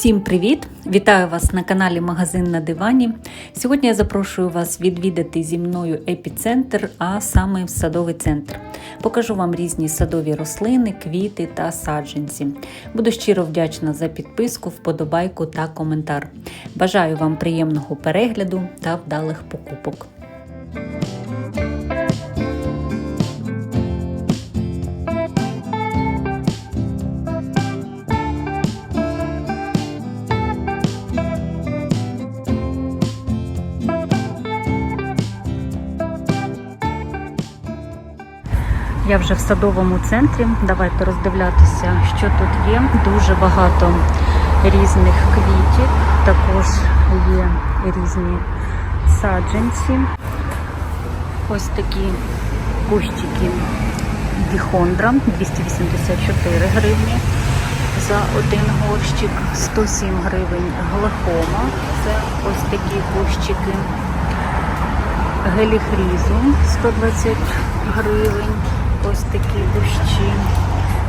Всім привіт! Вітаю вас на каналі Магазин на дивані. Сьогодні я запрошую вас відвідати зі мною епіцентр, а саме садовий центр. Покажу вам різні садові рослини, квіти та саджанці. Буду щиро вдячна за підписку, вподобайку та коментар. Бажаю вам приємного перегляду та вдалих покупок. Я вже в садовому центрі. Давайте роздивлятися, що тут є. Дуже багато різних квітів, також є різні саджанці. Ось такі кущики діхондра 284 гривні за один горщик, 107 гривень глахома. Це ось такі кущики. Геліхрізу 120 гривень. Ось такі дощі.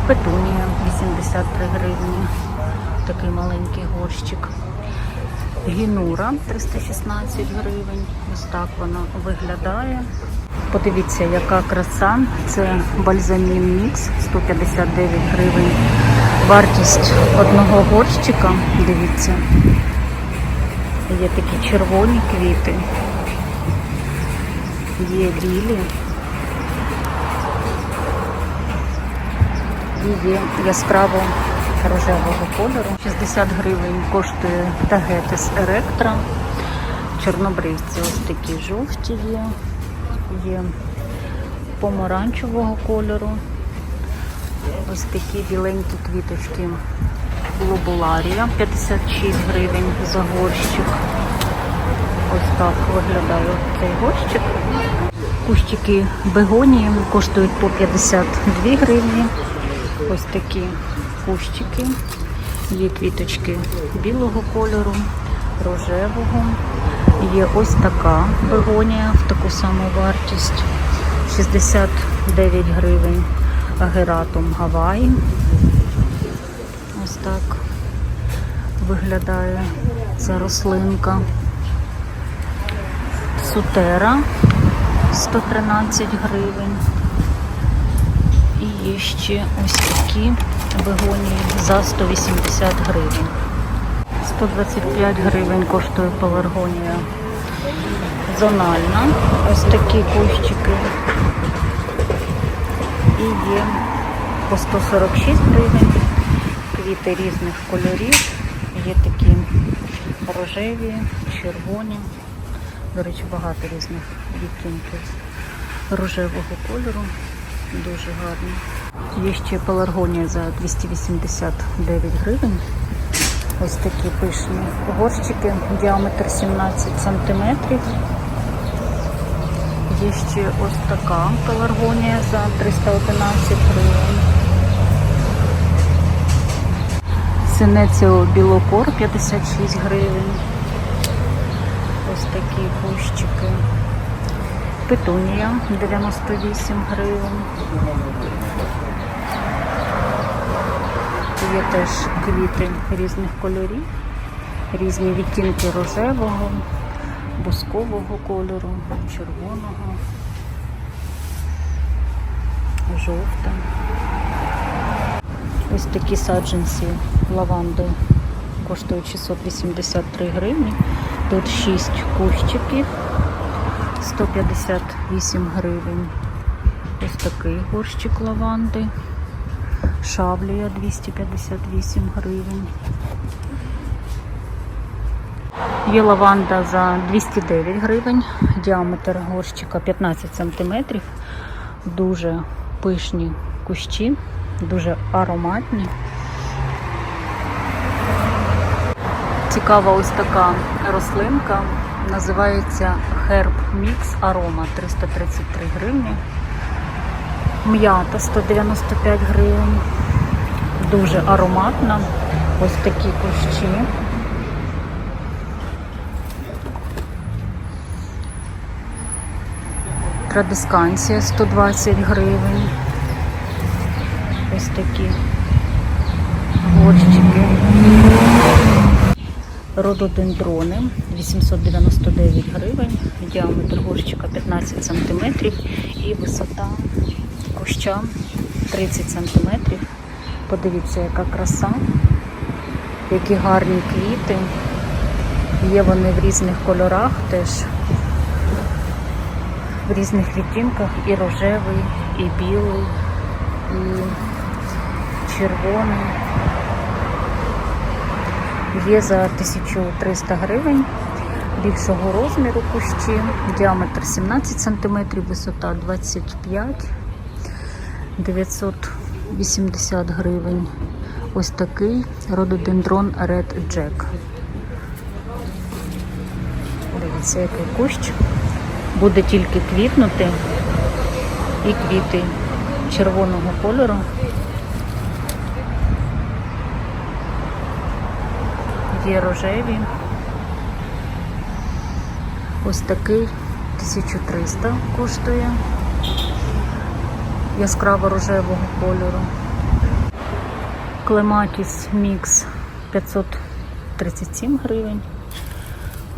Петунія 83 гривні. Такий маленький горщик. Гінура 316 гривень. Ось так вона виглядає. Подивіться, яка краса. Це бальзамін мікс 159 гривень. Вартість одного горщика. Дивіться. Є такі червоні квіти. Є білі. Є яскраво рожевого кольору. 60 гривень коштує Тагетис Еректра. Чорнобривці ось такі жовті є. Є помаранчевого кольору. Ось такі біленькі квіточки глобуларія. 56 гривень за горщик. Ось так виглядає цей горщик. Кущики бегонії коштують по 52 гривні. Ось такі кущики. Є квіточки білого кольору, рожевого. Є ось така бегонія в таку саму вартість. 69 гривень агератум Гаваї. Ось так виглядає ця рослинка. Сутера 113 гривень. Є ще ось такі бегонії за 180 гривень. 125 гривень коштує пеларгонія зональна. Ось такі кущики. І є по 146 гривень. Квіти різних кольорів. Є такі рожеві, червоні. До речі, багато різних відтінків рожевого кольору. Дуже гарно. Є ще пеларгонія за 289 гривень. Ось такі пишні горщики, діаметр 17 сантиметрів. Є ще ось така пеларгонія за 311 гривень. Синеціо білокор 56 гривень. Ось такі кущики. Петунія 98 гривень. Є теж квіти різних кольорів, різні відтінки рожевого, бускового кольору, червоного, жовтого. Ось такі саджанці лаванди коштують 683 гривні. Тут 6 кущиків. 158 гривень. Ось такий горщик лаванди. Шавлія 258 гривень. Є лаванда за 209 гривень. Діаметр горщика 15 см. Дуже пишні кущі, дуже ароматні. Цікава ось така рослинка. Називається Herb Mix Aroma 333 гривні. М'ята 195 гривень. Дуже ароматна. Ось такі кущі. Традисканція 120 гривень. Ось такі горщики. Рододендрони 899 гривень, діаметр горщика 15 см і висота куща 30 см. Подивіться, яка краса, які гарні квіти. Є вони в різних кольорах теж, в різних відтінках і рожевий, і білий, і червоний. Є за 1300 гривень більшого розміру кущі, діаметр 17 см, висота 25 980 гривень. Ось такий рододендрон Red Jack. Дивіться, який кущ. Буде тільки квітнути і квіти червоного кольору. Є рожеві. Ось такий 1300 коштує яскраво рожевого кольору. Клематіс мікс 537 гривень.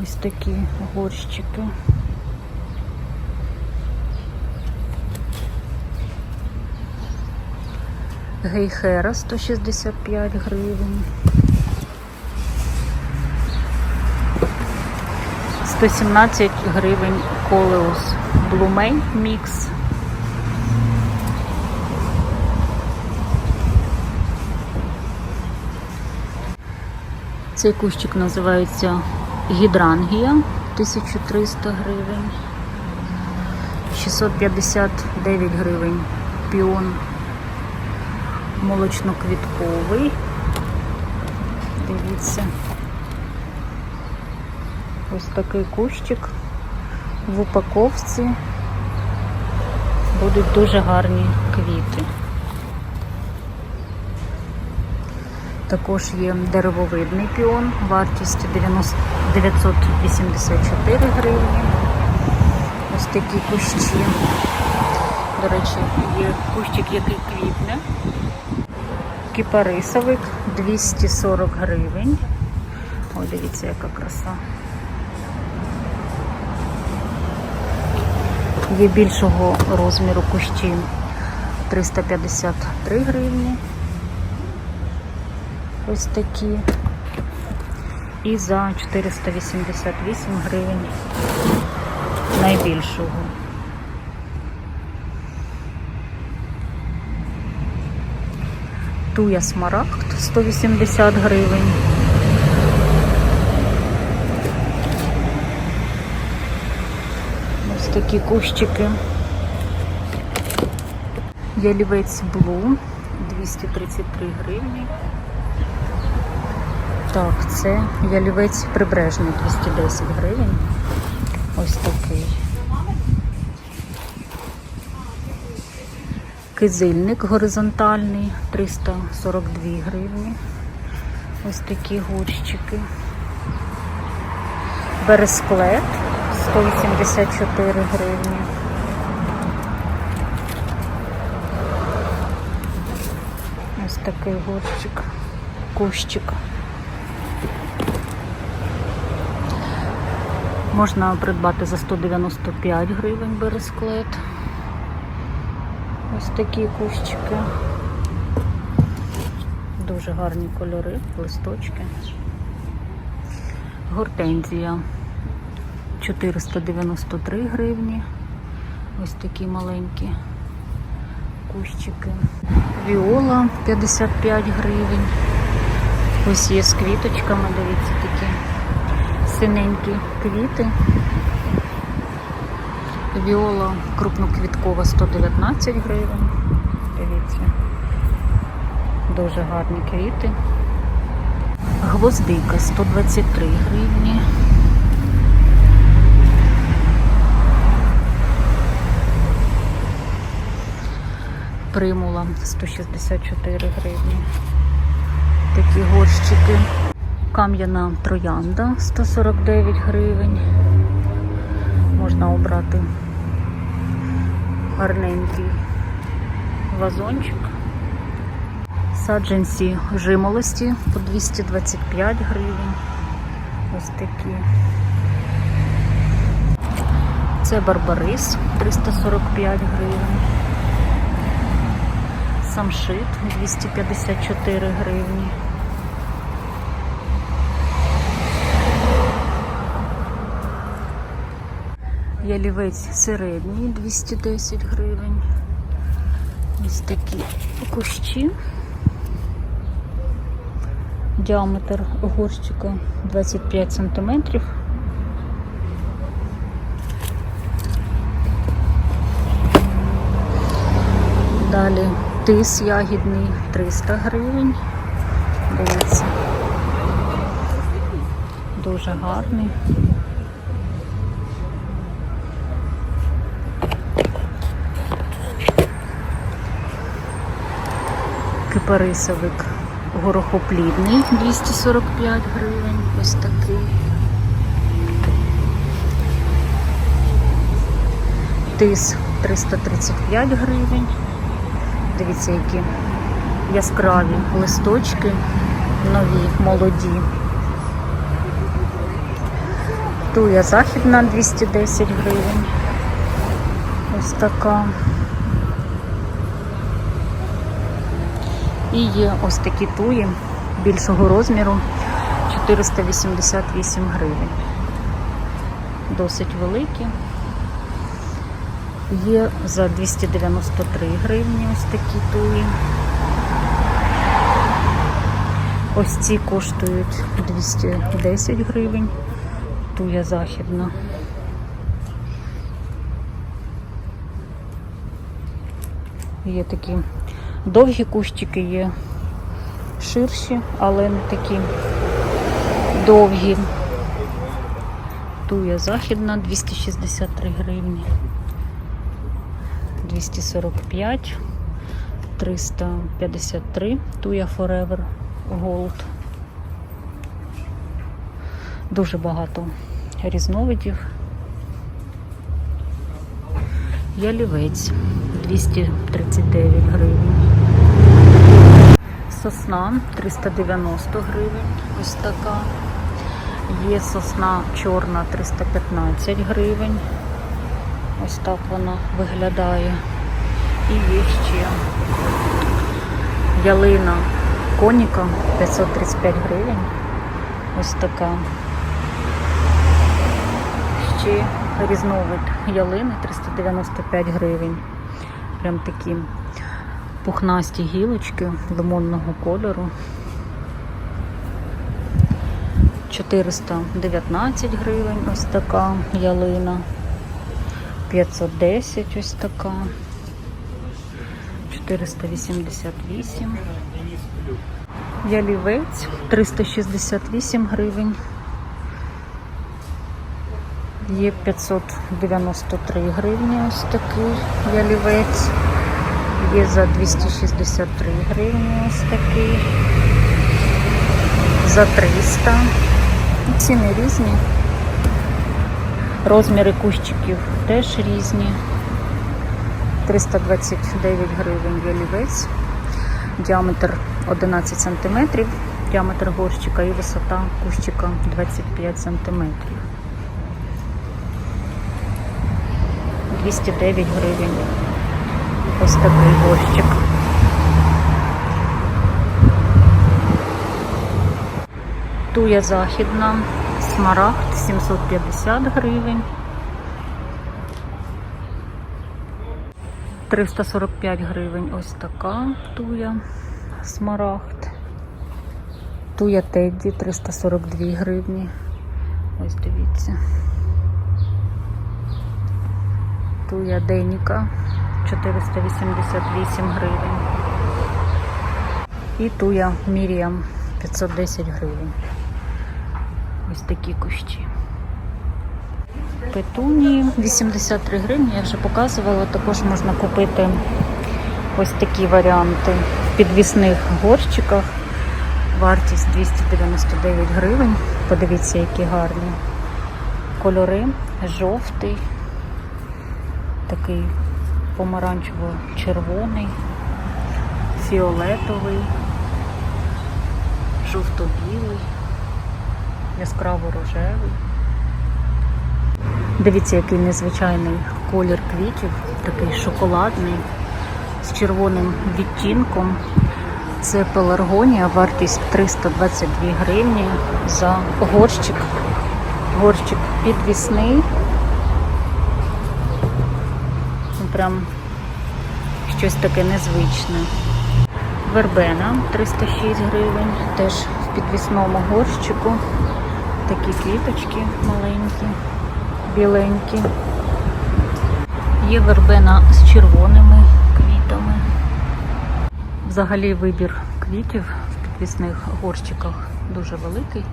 Ось такі горщики. Гейхера 165 гривень. 117 гривень Колеус Блумей мікс. Цей кущик називається Гідрангія 1300 гривень. 659 гривень піон молочно-квітковий. Дивіться. Ось такий кущик в упаковці. Будуть дуже гарні квіти. Також є деревовидний піон, вартість 90 984 гривні. Ось такі кущі. До речі, є кущик, який квітне. Кіпарисовик 240 гривень. О, дивіться, яка краса. Є більшого розміру кущі 353 гривні. Ось такі. І за 488 гривень найбільшого. Туя смарагд 180 гривень. Ось такі кущики. Ялівець Блу 233 гривні. Так, це ялівець прибережний 210 гривень. Ось такий. Кизильник горизонтальний 342 гривні. Ось такі горщики. Бересклет 184 гривні. Ось такий горщик, кущик. Можна придбати за 195 гривень бересклет. Ось такі кущики. Дуже гарні кольори, листочки. Гортензія 493 гривні. Ось такі маленькі кущики. Віола 55 гривень. Ось є з квіточками, дивіться, такі синенькі квіти. Віола крупноквіткова 119 гривень. Дивіться. Дуже гарні квіти. Гвоздика 123 гривні. Примула 164 гривні. Такі горщики. Кам'яна троянда 149 гривень. Можна обрати гарненький вазончик. Саджанці жимолості по 225 гривень. Ось такі. Це барбарис 345 гривень. Самшит 254 гривні. Ялівець середній 210 гривень. Ось такі кущі. Діаметр горщика 25 сантиметрів. Далі тис ягідний 300 гривень. Дивіться. Дуже гарний. Кипарисовик горохоплідний 245 гривень. Ось такий. Тис 335 гривень. Дивіться, які яскраві листочки, нові, молоді. Туя західна 210 гривень. Ось така. І є ось такі туї більшого розміру 488 гривень. Досить великі. Є за 293 гривні ось такі туї. Ось ці коштують 210 гривень. Туя західна. Є такі довгі кущики, є ширші, але не такі довгі. Туя західна 263 гривні. 245, 353, Туя Forever Gold. Дуже багато різновидів. Ялівець 239 гривень. Сосна 390 гривень. Ось така. Є сосна чорна 315 гривень. Ось так вона виглядає. І є ще ялина коніка 535 гривень. Ось така. Ще різновид ялини 395 гривень. Прям такі пухнасті гілочки лимонного кольору. 419 гривень ось така ялина. 510 ось така. 488. Ялівець 368 гривень. Є 593 гривні ось такий ялівець. Є за 263 гривні ось такий. За 300. Ціни різні. Розміри кущиків теж різні. 329 гривень ялівець. Діаметр 11 см, діаметр горщика і висота кущика 25 см. 209 гривень. Ось такий горщик. Туя західна, смарагд 750 гривень. 345 гривень ось така туя смарагд. Туя Тедді 342 гривні. Ось дивіться. Туя Деніка 488 гривень. І туя Міріам 510 гривень. Ось такі кущі. Петунії 83 гривні, я вже показувала. Також можна купити ось такі варіанти в підвісних горщиках. Вартість 299 гривень. Подивіться, які гарні кольори. Жовтий, такий помаранчево-червоний, фіолетовий, жовто-білий. Яскраво рожевий. Дивіться, який незвичайний колір квітів, такий шоколадний, з червоним відтінком. Це пеларгонія, вартість 322 гривні за горщик. Горщик підвісний. Ну, Прям щось таке незвичне. Вербена 306 гривень, теж в підвісному горщику. Такі квіточки маленькі, біленькі. Є вербена з червоними квітами. Взагалі вибір квітів в підвісних горщиках дуже великий.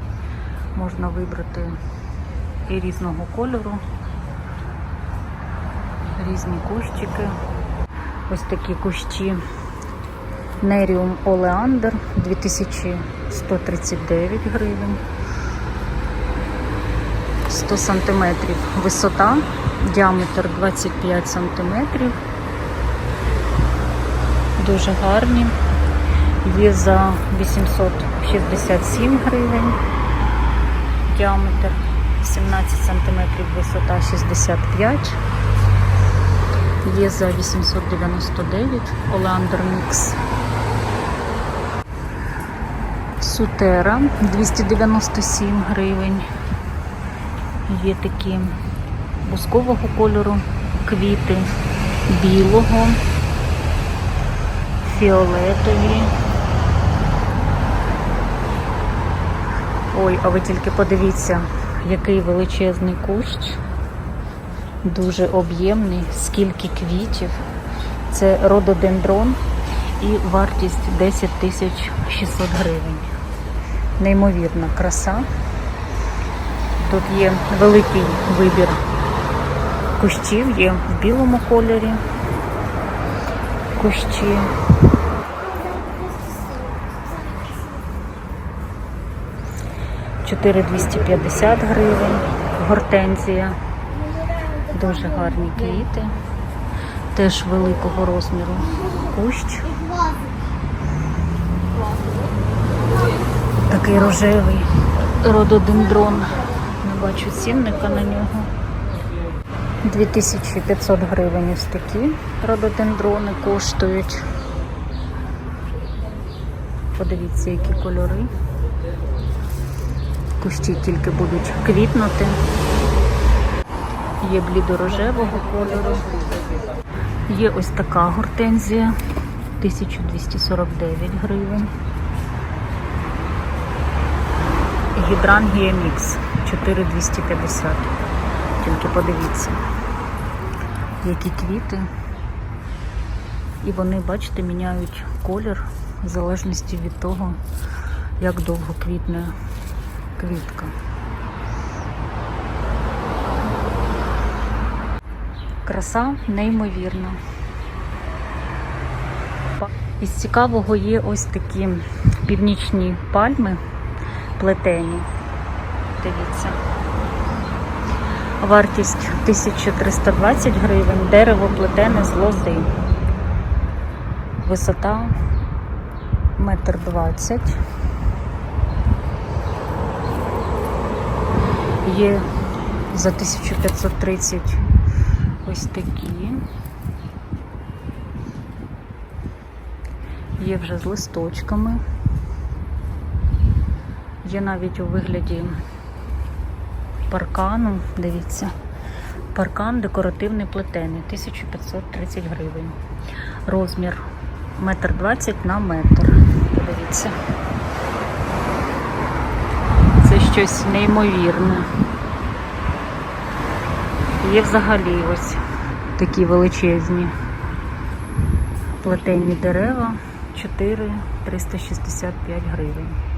Можна вибрати і різного кольору, різні кущики. Ось такі кущі Неріум Олеандр 2139 гривень. 100 сантиметрів висота, діаметр 25 сантиметрів. Дуже гарні. Є за 867 гривень. Діаметр 17 сантиметрів, висота 65. Є за 899 Оландер Мікс. Сутера 297 гривень. Є такі бускового кольору квіти, білого, фіолетові. Ой, а ви тільки подивіться, який величезний кущ, дуже об'ємний, скільки квітів. Це рододендрон і вартість 10 тисяч 600 гривень. Неймовірна краса. Тут є великий вибір кущів, є в білому кольорі кущі. Чотири 250 гривень, гортензія, дуже гарні квіти, теж великого розміру кущ. Такий рожевий рододендрон. Бачу цінника на нього. 2500 гривень ось такі рододендрони коштують. Подивіться, які кольори. Кущі тільки будуть квітнути. Є блідорожевого кольору. Є ось така гортензія 1249 гривень. Гідрангія мікс 4250. Тільки подивіться, які квіти. І вони, бачите, міняють колір в залежності від того, як довго квітне квітка. Краса неймовірна. Із цікавого є ось такі північні пальми плетені. Дивіться. Вартість 1320 гривень, дерево плетене з лози. Висота метр двадцять. Є за 1530 ось такі. Є вже з листочками. Є навіть у вигляді паркану, дивіться, паркан декоративний плетений, 1530 гривень. Розмір 1,20 на метр. Подивіться. Це щось неймовірне. Є взагалі ось такі величезні плетені дерева 4 365 гривень.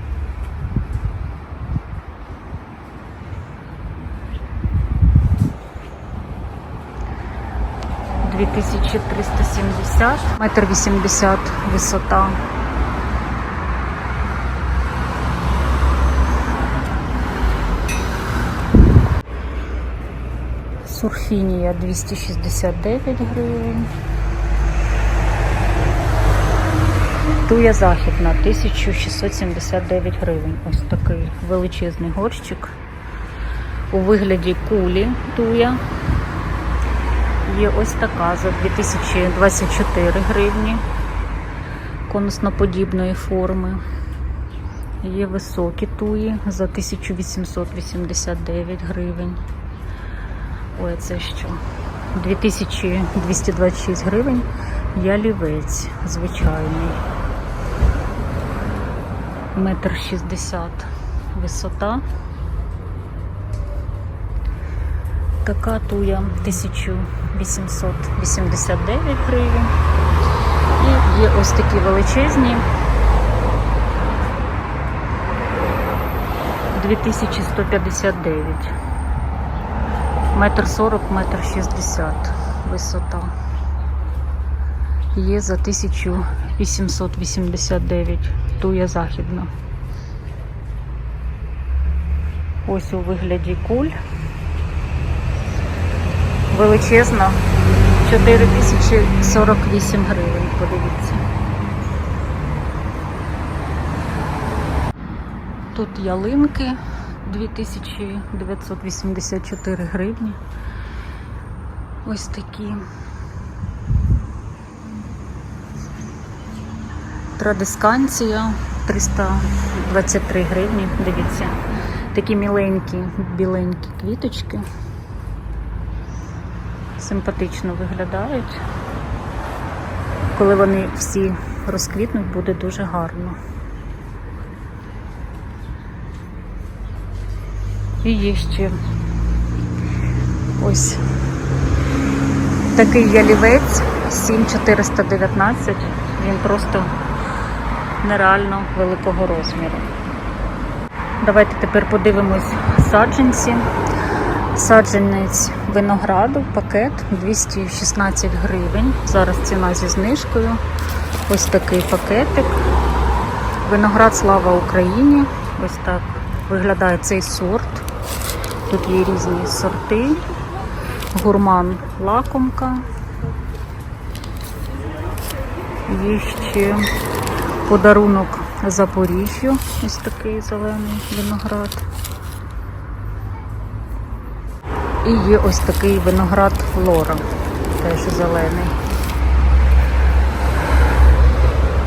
Дві тисячі триста сімдесят, метр вісімдесят висота. Сурфінія 269 гривень. Туя західна 1679 гривень. Ось такий величезний горщик. У вигляді кулі туя. Є ось така за 2024 гривні конусноподібної форми. Є високі туї за 1889 гривень. Ой, це що? 2226 гривень. Ялівець звичайний. Метр шістдесят висота. Така туя 1889 гривень. І є ось такі величезні 2159. Метр сорок, метр шістдесят висота. Є за 1889 туя західна. Ось у вигляді куль. Величезна 4048 гривень, подивіться. Тут ялинки 2984 гривні. Ось такі. Традисканція 323 гривні. Дивіться, такі міленькі, біленькі квіточки. Симпатично виглядають. Коли вони всі розквітнуть, буде дуже гарно. І є ще ось такий ялівець 7419. Він просто нереально великого розміру. Давайте тепер подивимось саджанці. Саджанець винограду, пакет 216 гривень. Зараз ціна зі знижкою. Ось такий пакетик. Виноград Слава Україні. Ось так виглядає цей сорт. Тут є різні сорти. Гурман лакомка. Є ще подарунок Запоріжжю. Ось такий зелений виноград. І є ось такий виноград Флора, теж зелений.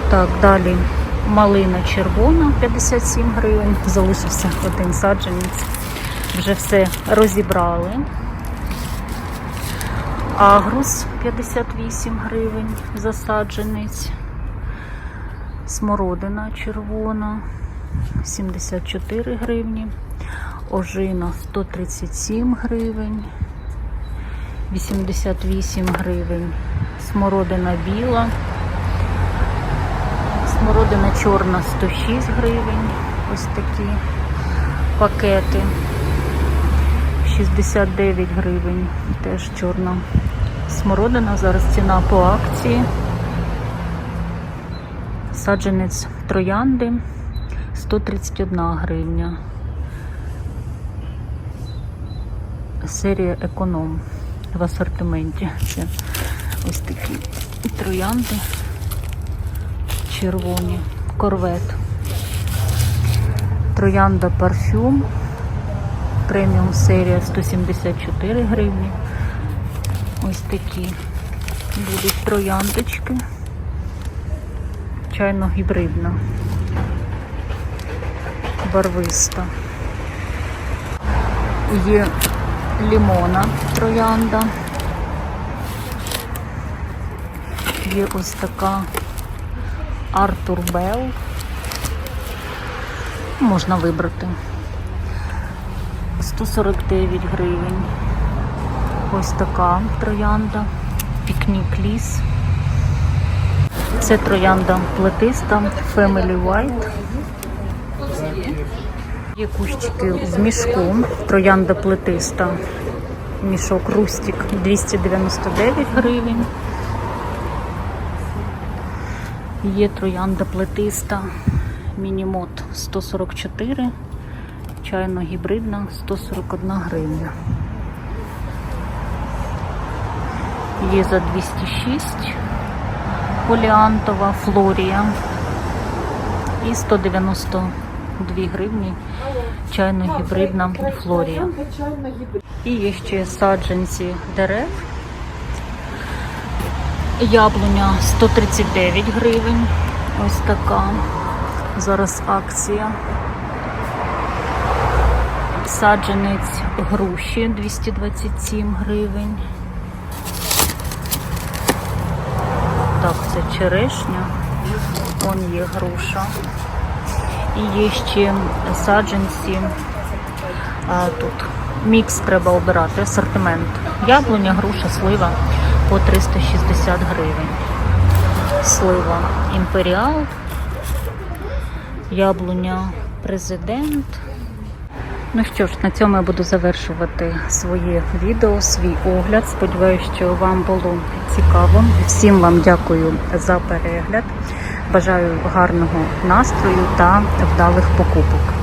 Так, далі малина червона 57 гривень. Залишився один саджанець. Вже все розібрали. Агрус 58 гривень за саджанець. Смородина червона 74 гривні. Ожина 137 гривень, 88 гривень, смородина біла, смородина чорна 106 гривень, ось такі пакети, 69 гривень, теж чорна смородина, зараз ціна по акції. Саджанець троянди 131 гривня. Серія економ в асортименті. Це ось такі троянди червоні, корвет. Троянда парфюм. Преміум серія 174 гривні. Ось такі будуть трояндочки. Чайно-гібридна. Барвиста. Є лімона троянда. Є ось така Артур Белл. Можна вибрати. 149 гривень. Ось така троянда. Пікнік ліс. Це троянда плетиста Family White. Є кущики з мішком, троянда плетиста, мішок Рустік 299 гривень. Є троянда плетиста, мінімот 144, чайно-гібридна 141 гривня. Є за 206 поліантова флорія. І 192 гривні чайно-гібридна флорія. І є ще саджанці дерев. Яблуня 139 гривень. Ось така. Зараз акція. Саджанець груші 227 гривень. Так, це черешня. Вон є груша. І є ще саджанці. А, тут мікс треба обирати, асортимент. Яблуня, груша, слива по 360 гривень. Слива імперіал, яблуня президент. Ну що ж, на цьому я буду завершувати своє відео, свій огляд. Сподіваюся, що вам було цікаво. Всім вам дякую за перегляд. Бажаю гарного настрою та вдалих покупок.